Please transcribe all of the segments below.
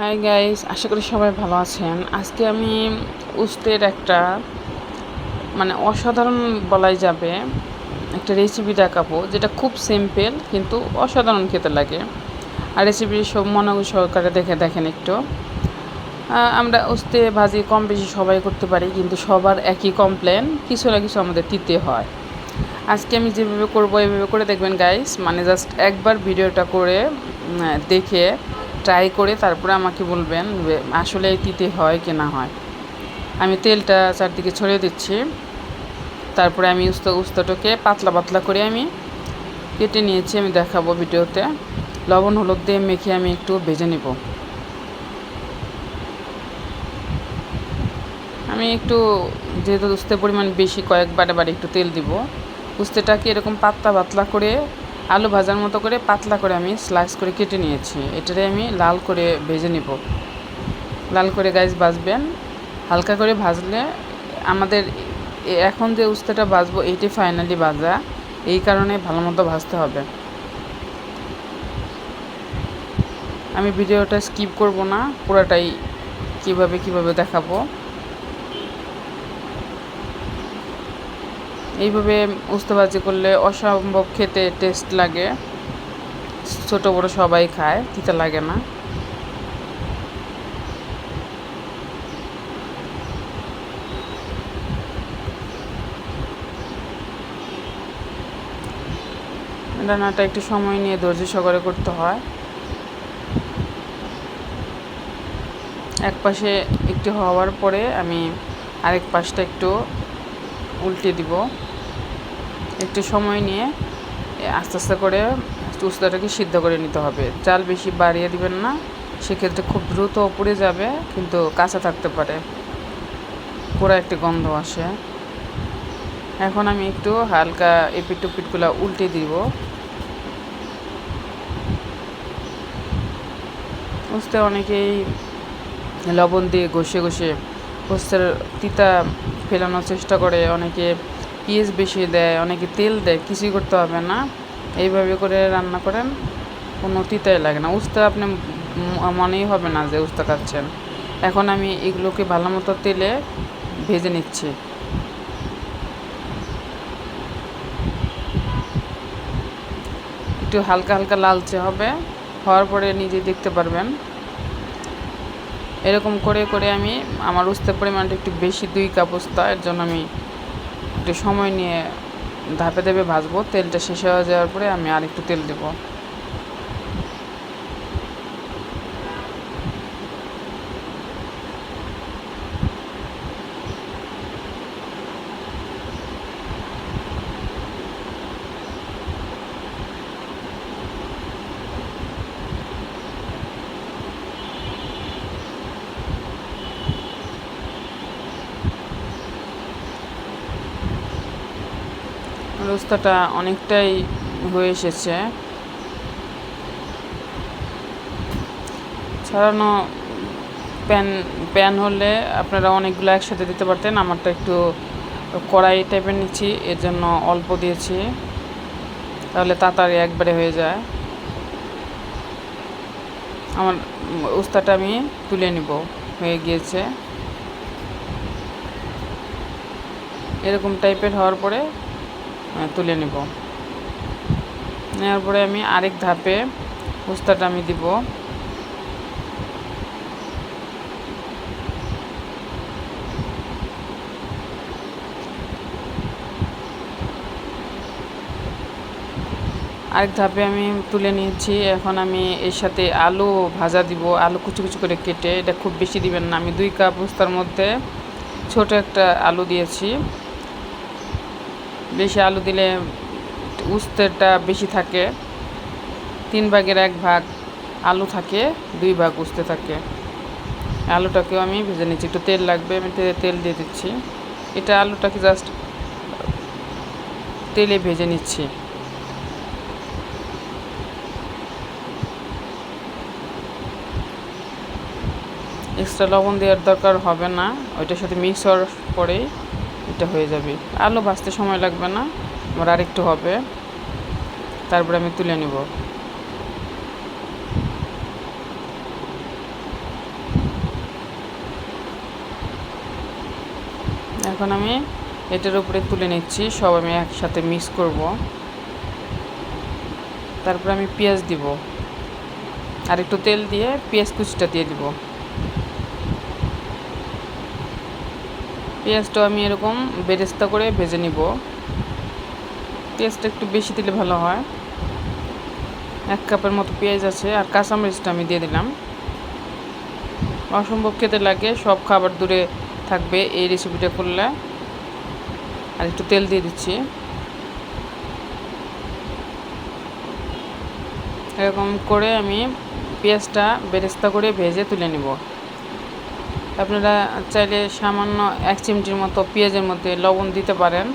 Hi guys আশা করি সবাই ভালো আছেন। আজকে আমি উস্তের একটা মানে অসাধারণ বলাই যাবে, একটা রেসিপি দেখাবো, যেটা খুব সিম্পল কিন্তু অসাধারণ খেতে লাগে। আর রেসিপি সব মনোযোগ সহকারে দেখে দেখেন একটু। আমরা উস্তে, ভাজি কম বেশি সবাই করতে পারি, কিন্তু সবার একই কমপ্লেন কিছু না কিছু আমাদের দিতে হয়। আজকে আমি যেভাবে করব, এভাবে করে দেখবেন গাইস মানে জাস্ট একবার ভিডিওটা করে দেখে ট্রাই করে তারপরে আমাকে বলবেন আসলে তিতে হয়, কি না হয়। আমি তেলটা চারদিকে ছড়িয়ে দিচ্ছি। তারপরে আমি উস্ত, উস্তটাকে পাতলা পাতলা করে আমি কেটে নিয়েছি, আমি দেখাবো ভিডিওতে। লবণ, হলুদ দিয়ে মেখে আমি একটু ভেজে নেব। আমি একটু যেহেতু উস্তের পরিমাণ বেশি কয়েকবার এবার একটু তেল দিব। উস্তেটাকে এরকম পাতলা পাতলা করে আলু ভাজার মতো করে পাতলা করে আমি স্লাইস করে কেটে নিয়েছি। এটারে আমি লাল করে ভেজে নিব। লাল করে গাছ ভাজবেন। হালকা করে ভাজলে আমাদের এখন যে উস্তেটা ভাজবো, এইটি ফাইনালি ভাজা। এই কারণে ভালো মতো ভাজতে হবে। আমি ভিডিওটা স্কিপ করব না। পুরোটাই কীভাবে কীভাবে দেখাবো। এইভাবে উস্তেবাজি করলে অসম্ভব খেতে টেস্ট লাগে। ছোট বড় সবাই খায়, তিতা লাগে না। রান্নাটা একটু সময় নিয়ে ধৈর্য সহকারে করতে হয়। এক পাশে একটু হওয়ার পরে আমি আরেক পাশটা একটু উল্টে দিব। একটু সময় নিয়ে আস্তে আস্তে করে উস্তাটাকে সিদ্ধ করে নিতে হবে। চাল বেশি বাড়িয়ে দিবেন না, সেক্ষেত্রে খুব দ্রুত পুড়ে যাবে, কিন্তু কাঁচা থাকতে পারে। পুরো একটি গন্ধ আসে। এখন আমি একটু হালকা এপিট টুপিটগুলো উল্টে দিব। উস্তে অনেকেই লবণ দিয়ে ঘষে ঘষে পোস্তের তিতা ফেলানোর চেষ্টা করে, অনেকে পিঁয়াজ বেশি দেয়, অনেকে তেল দেয়, কিছুই করতে হবে না। এইভাবে করে রান্না করেন, কোনো তিতাই লাগে না। উস্তা আপনি মনেই হবে না যে উস্তা খাচ্ছেন। এখন আমি এগুলোকে ভালো মতো তেলে ভেজে নিচ্ছি। একটু হালকা হালকা লালচে হবে, হওয়ার পরে নিজে দেখতে পারবেন। এরকম করে করে আমি, আমার উস্তের পরিমাণটা একটু বেশি, দুই কাপ উস্তা, এর জন্য আমি একটু সময় নিয়ে ধাপে ধাপে ভাজবো। তেলটা শেষ হয়ে যাওয়ার পরে আমি আর একটু তেল দেবো। রোস্তাটা অনেকটাই হয়ে এসেছে। ছাড়ানো প্যান প্যান হলে আপনারা অনেকগুলো একসাথে দিতে পারতেন, আমারটা একটু কড়াই টাইপের নিচ্ছি, এর জন্য অল্প দিয়েছি। তাহলে তাড়াতাড়ি একবারে হয়ে যায়। আমার উস্তাটা আমি তুলে নিব, হয়ে গিয়েছে। এরকম টাইপের হওয়ার পরে তুলে নেব। নেওয়ার পরে আমি আরেক ধাপে পোস্তাটা আমি দিব। আরেক ধাপে আমি তুলে নিয়েছি। এখন আমি এর সাথে আলু ভাজা দিব। আলু কুচি কুচি করে কেটে, এটা খুব বেশি দিবেন না। আমি দুই কাপ পোস্তার মধ্যে ছোট একটা আলু দিয়েছি। বেশি আলু দিলে উস্তেরটা বেশি থাকে। তিন ভাগের এক ভাগ আলু থাকে, দুই ভাগ উস্তে থাকে। আলুটাকেও আমি ভেজে নিচ্ছি। একটু তেল লাগবে, আমি তেল দিয়ে দিচ্ছি। এটা আলুটাকে জাস্ট তেলে ভেজে নিচ্ছি। এক্সট্রা লবণ দেওয়ার দরকার হবে না। ওইটার সাথে মিক্স হওয়ার পরেই অনেকটা হয়ে যাবে। আলু ভাজতে সময় লাগবে না, আমার আরেকটু হবে। তারপরে আমি তুলে নেব। এখন আমি এটার উপরে তুলে নিচ্ছি, সব আমি একসাথে মিক্স করব। তারপরে আমি পেঁয়াজ দিব। আর একটু তেল দিয়ে পেঁয়াজ কুচিটা দিয়ে দিব। পেঁয়াজটা আমি এরকম বেরেস্তা করে ভেজে নিব। পেঁয়াজটা একটু বেশি দিলে ভালো হয়। এক কাপের মতো পেঁয়াজ আছে আর কাঁচামরিচটা আমি দিয়ে দিলাম। অসম্ভব খেতে লাগে, সব খাবার দূরে থাকবে এই রেসিপিটা করলে। আর একটু তেল দিয়ে দিচ্ছি। এরকম করে আমি পেঁয়াজটা বেরেস্তা করে ভেজে তুলে নিব। আপনারা চাইলে সামান্য এক চিমটির মতো পেঁয়াজের মধ্যে লবণ দিতে পারেন।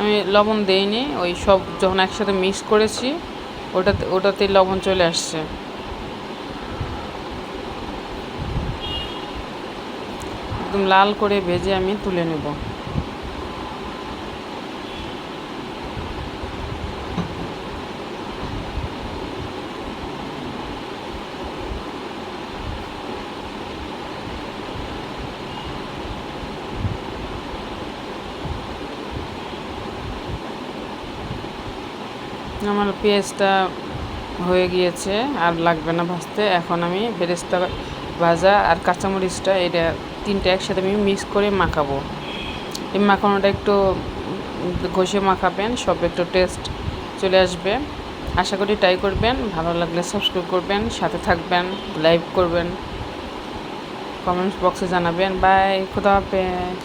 আমি লবণ দেইনি, ওই সব যখন একসাথে মিক্স করেছি, ওটাতে, ওটাতেই লবণ চলে আসছে। একদম লাল করে ভেজে আমি তুলে নেব। আমার পেঁয়াজটা হয়ে গিয়েছে আর লাগবে না ভাজতে। এখন আমি বেরেস্তা ভাজা আর কাঁচামরিচটা এটা তিনটে একসাথে আমি মিক্স করে মাখাবো। এই মাখানোটা একটু ঘষে মাখাবেন, সব একটু টেস্ট চলে আসবে। আশা করি ট্রাই করবেন, ভালো লাগলে সাবস্ক্রাইব করবেন, সাথে থাকবেন লাইভ করবেন কমেন্টস বক্সে জানাবেন। বাই খুদা হাফেজ।